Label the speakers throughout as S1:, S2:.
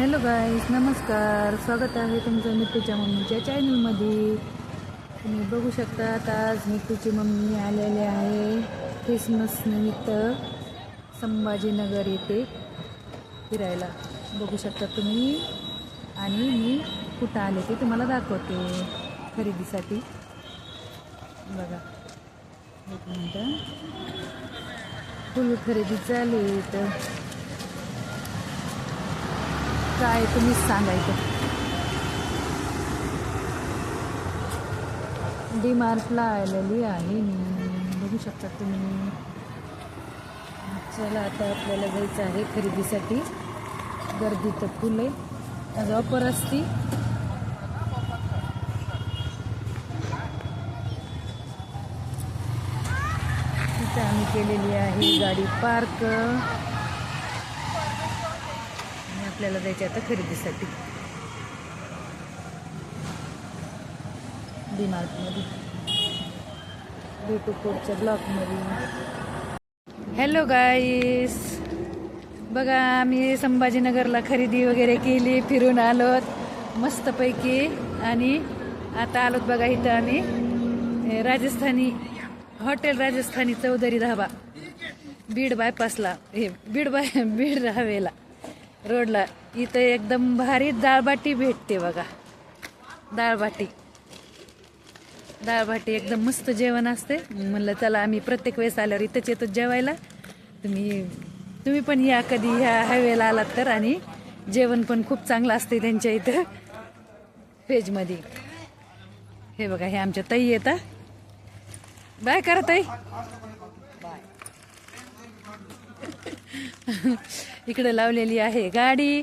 S1: Hello guys नमस्कार. स्वागत आहे तुमचं मिठूच्या मम्मीच्या चॅनलमध्ये तुम्ही बघू शकता आज मिठूची मम्मी आलेली आहे. ख्रिसमस निमित्त संभाजीनगर येथे फिरायला. बघू शकता तुम्ही. आणि मी कुठं आले ते तुम्हाला दाखवते खरेदीसाठी. बघा. एक मिनटं. फुल खरेदी चालू तर काय तुम्हीच सांगायचं. डी मार्टला आलेली आहे मी. बघू शकता तुम्ही. चला आता आपल्याला जायचं आहे खरेदीसाठी. गर्दी तर फुल आहे. आज ऑफर असती. तिथं आम्ही केलेली आहे गाडी पार्क आपल्याला जायचे आता खरेदीसाठी. डी मार्टमध्ये भेटू ब्लॉकमध्ये हॅलो गाईस बघा आम्ही संभाजीनगरला खरेदी वगैरे केली फिरून आलोत मस्तपैकी. आणि आता आलोत बघा इथं आम्ही. राजस्थानी हॉटेल राजस्थानी चौधरी धाबा. बीड बायपासला हे बीड बाय बीड हवेला रोडला. इथं एकदम भारी दाळबाटी भेटते बघा. डाळबाटी डाळबाटी एकदम मस्त जेवण असते. म्हणलं चला आम्ही प्रत्येक वेळेस आल्यावर इथंच येतो जेवायला. तुम्ही तुम्ही पण या कधी ह्या हायवेला आलात तर आणि जेवण पण खूप चांगलं असते त्यांच्या इथं. व्हेजमध्ये हे बघा हे आमच्या ताई येतात बाय करा ताई. इकडे लावलेली आहे गाडी.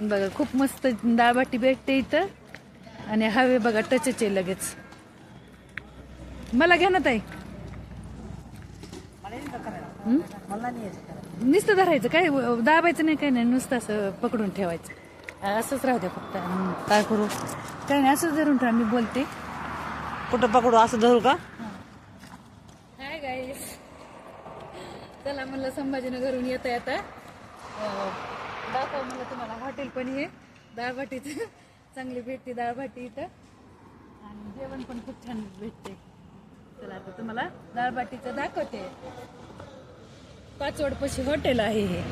S1: बघा खूप मस्त डाळबाटी भेटते इथं. आणि हवे बघा टचच आहे लगेच. मला घ्या ना ताई? नुसतं धरायचं काय? दाबायचं नाही काय नाही नुसतं असं पकडून ठेवायचं. असंच राहू द्या फक्त. काय करू? काय नाही असंच धरून ठेवा मी बोलते.
S2: कुठं पकडू? असं धरू का
S1: हाय गाईस चला म्हणलं संभाजीनगरहून येता येता अं, दाखव म्हणलं तुम्हाला हॉटेल पण हे. डाळभाटीचं चांगली भेटते दाळभाटी इथं. आणि जेवण पण खूप छान भेटते. चला आता तुम्हाला दाळबाटीचं दाखवते. पाचवडपाशी हॉटेल आहे हे.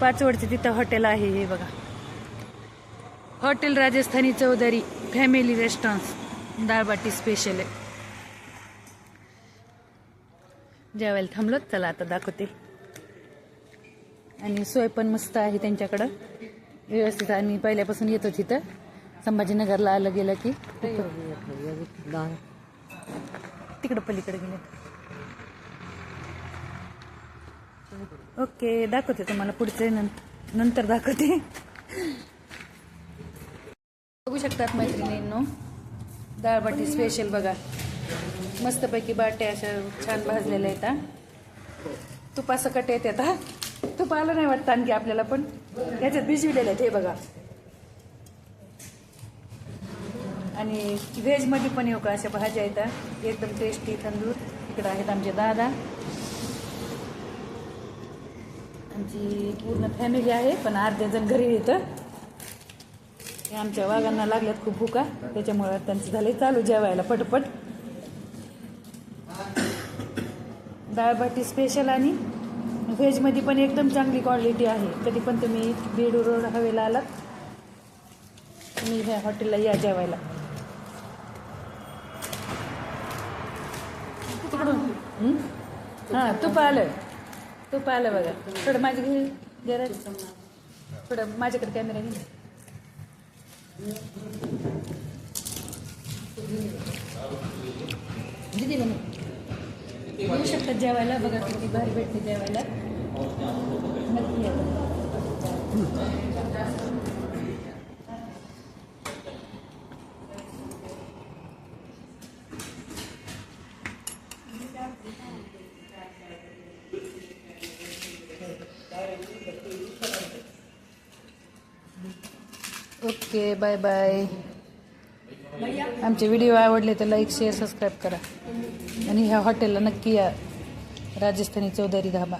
S1: पाचवडचे तिथं हॉटेल आहे हे बघा. Hotel Rajasthani Chaudhary family restaurant. Dal baati special आहे. जेवायला थांबलो चला आता दाखवते. आणि सोय पण मस्त आहे त्यांच्याकडं. व्यवस्थित आणि पहिल्यापासून येतो तिथं संभाजीनगरला आलं गेलं की. तिकडं पलीकडे गेले. ओके दाखवते तुम्हाला पुढचे नंतर दाखवते. बघू शकतात मैत्रिणींनो डाळबाटी स्पेशल बघा. मस्तपैकी बाट्या अशा छान भाजलेल्या आहेत हा. तुपासकट येत आता हा. आलं नाही वाटतं आणखी आपल्याला पण? याच्यात भिजविलेले आहेत हे बघा. आणि व्हेजमध्ये पण येऊ का अशा भाज्या येतात एकदम टेस्टी तंदूर. इकडं आहेत आमचे दादा. आमची पूर्ण फॅमिली आहे पण अर्धे जण घरी येतं आमच्या वाघांना लागल्यात खूप भुका. त्याच्यामुळे त्यांचं झालंय चालू जेवायला पटपट. डाळबाटी स्पेशल आणि व्हेजमध्ये पण एकदम चांगली क्वालिटी आहे. कधी पण तुम्ही बीड रोड हवेला आलात. तुम्ही ह्या हॉटेलला या जेवायला. तिकडून? हं? हां तूप आलं. तूप आलं बघा. थोडं माझी घे जरा थोडं माझ्याकडे कॅमेरा घे. दिदी येऊ शकतात जेवायला? बघा किती बाहेर भेटते जेवायला. नक्की ओके बाय बाय. आमचे व्हिडिओ आवडले तर लाईक शेअर सबस्क्राईब करा. आणि ह्या हॉटेलला नक्की या. राजस्थानी चौधरी धाबा.